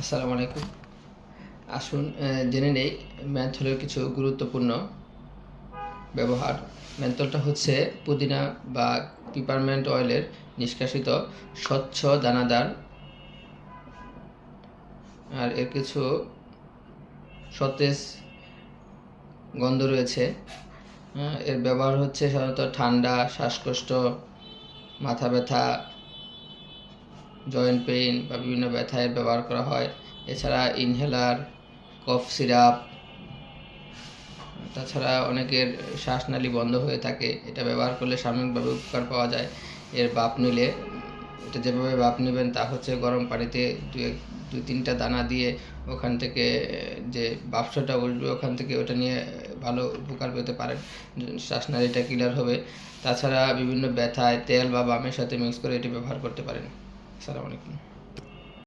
আসসালামু আলাইকুম। আসুন জেনে নেই ম্যান্থলের কিছু গুরুত্বপূর্ণ ব্যবহার। ম্যান্থলটা হচ্ছে পুদিনা বা পিপারমেন্ট অয়েলের নিষ্কাশিত স্বচ্ছ দানাদার। আর এর কিছু সতেজ গন্ধ রয়েছে। এর ব্যবহার হচ্ছে সাধারণত ঠান্ডা, শ্বাসকষ্ট, মাথা ব্যথা জয়েন্ট পেইন বা বিভিন্ন ব্যথায় ব্যবহার করা হয়। এছাড়া ইনহেলার, কফ সিরাপ, তাছাড়া অনেকের শ্বাসনালী বন্ধ হয়ে থাকে। এটা ব্যবহার করলে সাময়িকভাবে উপকার পাওয়া যায়। এর বাপ নিলে, এটা যেভাবে বাপ নেবেন তা হচ্ছে গরম পানিতে দু এক, দুই তিনটা দানা দিয়ে ওখান থেকে, যে বাপসাটা উঠবে ওখান থেকে ওটা নিয়ে ভালো উপকার পেতে পারেন। শ্বাসনালীটা ক্লিয়ার হবে। তাছাড়া বিভিন্ন ব্যথায় তেল বা বামের সাথে মিক্স করে এটি ব্যবহার করতে পারেন। সালাম আলাইকুম